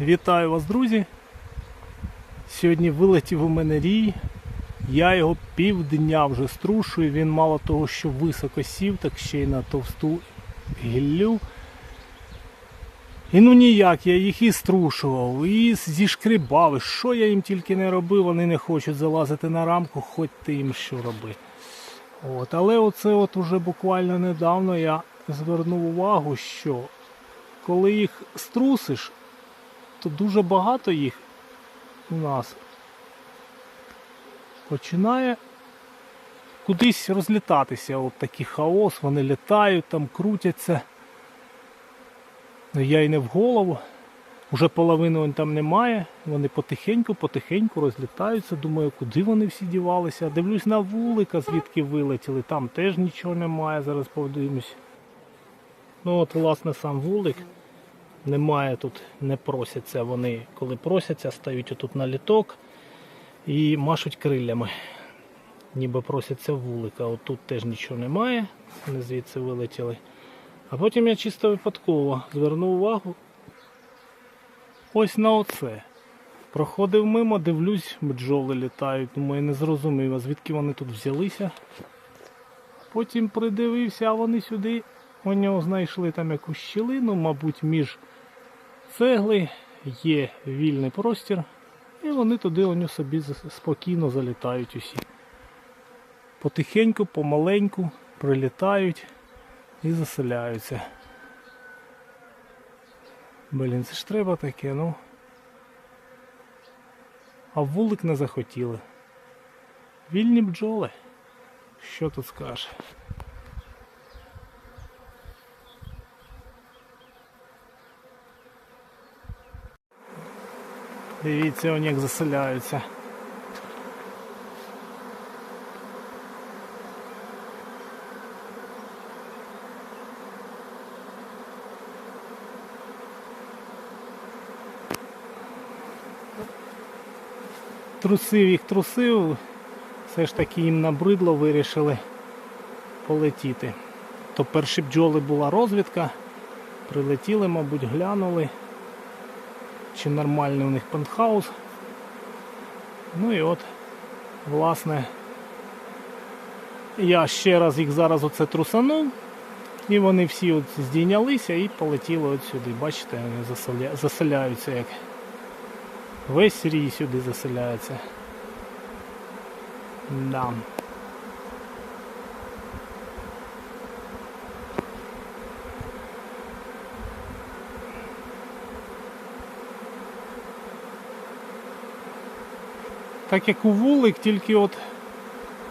Вітаю вас, друзі! Сьогодні вилетів у мене рій. Я його півдня вже струшую. Він мало того, що високо сів, так ще й на товсту гіллю. І ну ніяк, я їх і струшував, і зішкрібав, і що я їм тільки не робив, вони не хочуть залазити на рамку, хоч ти їм що роби. От, але оце от уже буквально недавно я звернув увагу, що коли їх струсиш, то дуже багато їх у нас починає кудись розлітатися. От такий хаос, вони літають, там крутяться. Ну, Я й не в голову. Уже половини вон там немає. Вони потихеньку-потихеньку розлітаються. Думаю, куди вони всі дівалися. Дивлюсь на вулика, звідки вилетіли. Там теж нічого немає. Зараз подивимось. Ну от, власне, сам вулик. Немає тут, не просяться вони, коли просяться, стають отут на літок і машуть крилями. Ніби просяться вулика. От тут теж нічого немає, вони звідси вилетіли. А потім я чисто випадково звернув увагу ось на оце. Проходив мимо, дивлюсь, бджоли літають. Думаю, не зрозумів, а звідки вони тут взялися. Потім придивився, а вони сюди у нього знайшли там якусь щілину, мабуть, між цегли є вільний простір, і вони туди у нього собі спокійно залітають усі. Потихеньку, помаленьку прилітають і заселяються. Блін, це ж треба таке, ну. А вулик не захотіли. Вільні бджоли. Що тут скажеш? Дивіться, вони як заселяються. Трусив їх трусив, все ж таки їм набридло, вирішили полетіти. То перші бджоли була розвідка, прилетіли, мабуть, глянули чи нормальний у них пентхаус. Ну і от, власне, я ще раз їх зараз оце трусанув, і вони всі от здійнялися і полетіли от сюди. Бачите, вони заселя... заселяються як. Весь рій сюди заселяється. Да. Так як у вулик, тільки от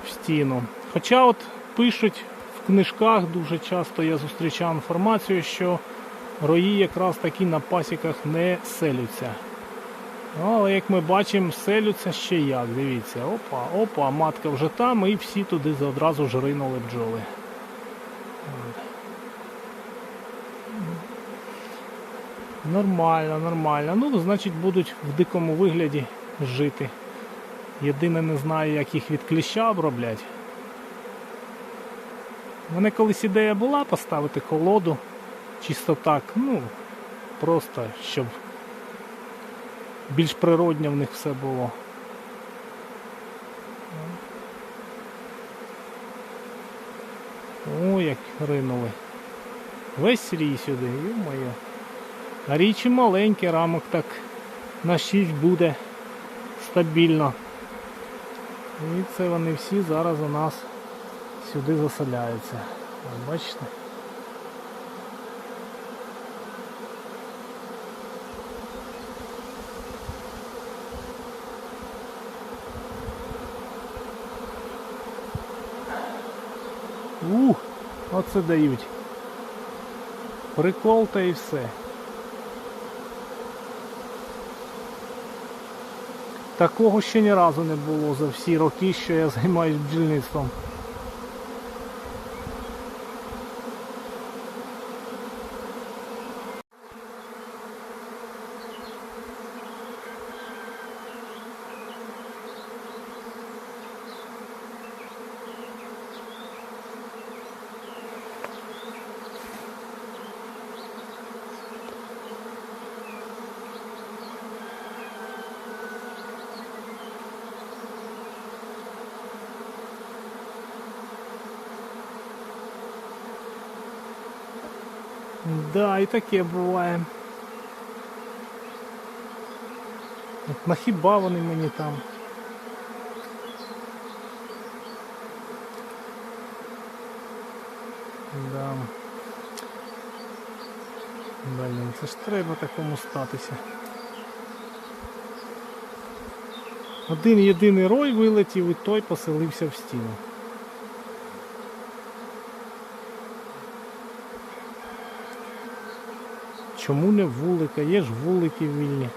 в стіну. Хоча от пишуть в книжках, дуже часто я зустрічав інформацію, що рої якраз таки на пасіках не селються. Ну, але як ми бачимо, селються ще як. Дивіться, опа, опа, матка вже там і всі туди одразу ж ринули бджоли. Нормально, нормально. Ну, значить, будуть в дикому вигляді жити. Єдине не знаю, як їх від кліща оброблять. Мене колись ідея була поставити колоду. Чисто так, ну, просто щоб більш природньо в них все було. О, як ринули. Весь рій сюди, ё-моє. А річі маленький, рамок так на 6 буде стабільно. І це вони всі зараз у нас сюди заселяються. Ось Бачите? Ух, оце дають. Прикол та і все. Такого ще ні разу не було за всі роки, що я займаюся бджільництвом. Да, і таке буває. От нахіба вони мені там? Да. Блін, це ж треба такому статися. Один єдиний рой вилетів і той поселився в стіну. Чому не вулика? Є ж вулики вільні.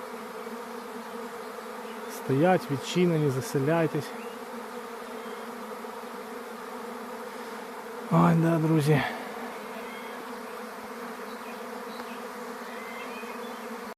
Стоять, відчинені, заселяйтесь. Ой, да, друзі.